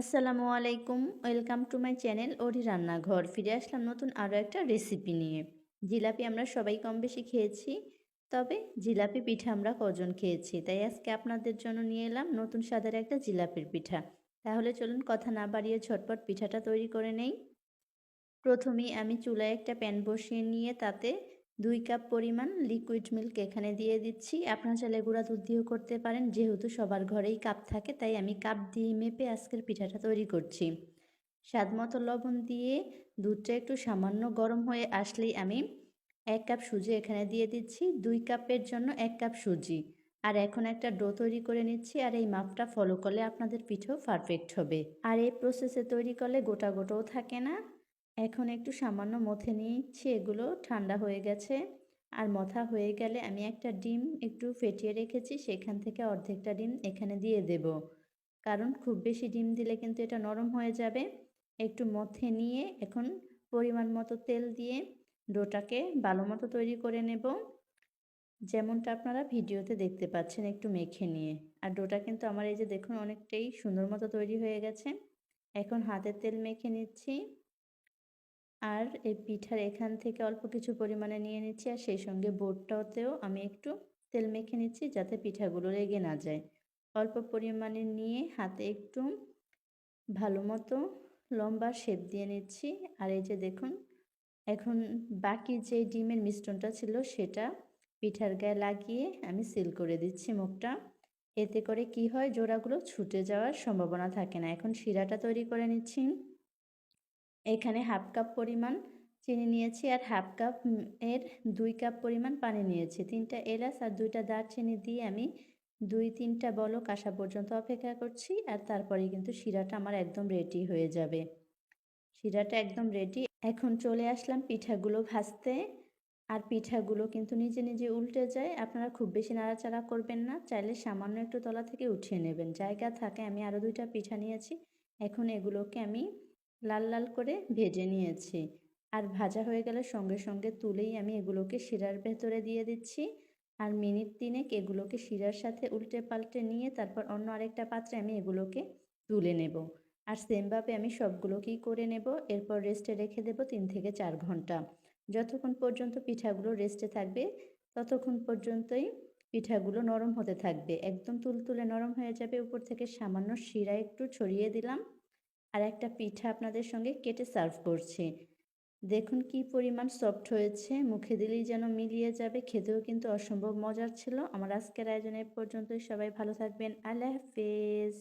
আসসালামু আলাইকুম। Welcome to my channel ওরি রান্নাঘর ফিরে আসলাম নতুন আরও একটা রেসিপি নিয়ে। জিলাপি আমরা সবাই কম বেশি খেয়েছি, তবে জিলাপি পিঠা আমরা কজন খেয়েছি? তাই আজকে আপনাদের জন্য নিয়ে এলাম নতুন স্বাদের একটা জিলাপির পিঠা। তাহলে চলুন কথা না বাড়িয়ে ঝটপট পিঠাটা তৈরি করে নেই। প্রথমেই আমি চুলায় একটা প্যান বসিয়ে নিয়ে তাতে দুই কাপ পরিমাণ লিকুইড মিল্ক এখানে দিয়ে দিচ্ছি। আপনারা চাইলে গুঁড়া দুধ দিয়েও করতে পারেন, যেহেতু সবার ঘরেই কাপ থাকে, তাই আমি কাপ দিয়ে মেপে আজকের পিঠাটা তৈরি করছি। স্বাদ মতো লবণ দিয়ে দুধটা একটু সামান্য গরম হয়ে আসলেই আমি এক কাপ সুজি এখানে দিয়ে দিচ্ছি। দুই কাপের জন্য এক কাপ সুজি। আর এখন একটা ডো তৈরি করে নিচ্ছি, আর এই মাপটা ফলো করলে আপনাদের পিঠেও পারফেক্ট হবে। আর এই প্রসেসে তৈরি করলে গোটা গোটাও থাকে না। এখন একটু সামান্য মথে নিচ্ছি এগুলো ঠান্ডা হয়ে গেছে। আর মথা হয়ে গেলে আমি একটা ডিম একটু ফেটিয়ে রেখেছি, সেখান থেকে অর্ধেকটা ডিম এখানে দিয়ে দেব। কারণ খুব বেশি ডিম দিলে কিন্তু এটা নরম হয়ে যাবে। একটু মথে নিয়ে এখন পরিমাণ মতো তেল দিয়ে ডোটাকে ভালো মতো তৈরি করে নেব। যেমনটা আপনারা ভিডিওতে দেখতে পাচ্ছেন একটু মেখে নিয়ে। আর ডোটা কিন্তু আমার এই যে দেখুন অনেকটাই সুন্দর মতো তৈরি হয়ে গেছে। এখন হাতের তেল মেখে নিচ্ছি। আর এই পিঠার এখান থেকে অল্প কিছু পরিমাণে নিয়ে নিচ্ছি, আর সেই সঙ্গে বোর্ডটাতেও আমি একটু তেল মেখে নিচ্ছি যাতে পিঠাগুলো লেগে না যায়। অল্প পরিমাণে নিয়ে হাতে একটু ভালো মতো লম্বা শেপ দিয়ে নিচ্ছি। আর এই যে দেখুন, এখন বাকি যে ডিমের মিশ্রণটা ছিল সেটা পিঠার গায়ে লাগিয়ে আমি সিল করে দিচ্ছি মুখটা। এতে করে কি হয়, জোড়াগুলো ছুটে যাওয়ার সম্ভাবনা থাকে না। এখন শিরাটা তৈরি করে নিচ্ছি। এখানে হাফ কাপ পরিমাণ চিনি নিয়েছি আর হাফ কাপ এর দুই কাপ পরিমাণ পানি নিয়েছি। তিনটা এলাচ আর দুইটা দারচিনি দিয়ে আমি দুই তিনটা বলক আসা পর্যন্ত অপেক্ষা করছি আর তারপরে কিন্তু শিরাটা আমার একদম রেডি হয়ে যাবে। শিরাটা একদম রেডি এখন চলে আসলাম পিঠাগুলো ভাজতে। আর পিঠাগুলো কিন্তু নিজে নিজে উল্টে যায়। আপনারা খুব বেশি নাড়াচাড়া করবেন না। চাইলে সামান্য একটু তলা থেকে উঠিয়ে নেবেন। জায়গা থাকে আমি আরও দুইটা পিঠা নিয়েছি। এখন এগুলোকে আমি লাল লাল করে ভেজে নিয়েছি। আর ভাজা হয়ে গেলে সঙ্গে সঙ্গে তুলেই আমি এগুলোকে শিরার ভেতরে দিয়ে দিচ্ছি। আর মিনিট তিনেক এগুলোকে শিরার সাথে উল্টে পাল্টে নিয়ে তারপর অন্য আরেকটা পাত্রে আমি এগুলোকে তুলে নেব। আর সেমভাবে আমি সবগুলোকেই করে নেব। এরপর রেস্টে রেখে দেব তিন থেকে চার ঘণ্টা। যতক্ষণ পর্যন্ত পিঠাগুলো রেস্টে থাকবে, ততক্ষণ পর্যন্তই পিঠাগুলো নরম হতে থাকবে। একদম তুলতুলে নরম হয়ে যাবে। উপর থেকে সামান্য শিরা একটু ছড়িয়ে দিলাম। আর একটা পিঠা আপনাদের সঙ্গে কেটে সার্ভ করছি। দেখুন কি পরিমাণ সফট হয়েছে। মুখে দিলেই যেন মিলিয়ে যাবে। খেতেও কিন্তু অসম্ভব মজার ছিল। আমার আজকের আয়োজনের পর্যন্তই। সবাই ভালো থাকবেন। আল্লাহ হাফেজ।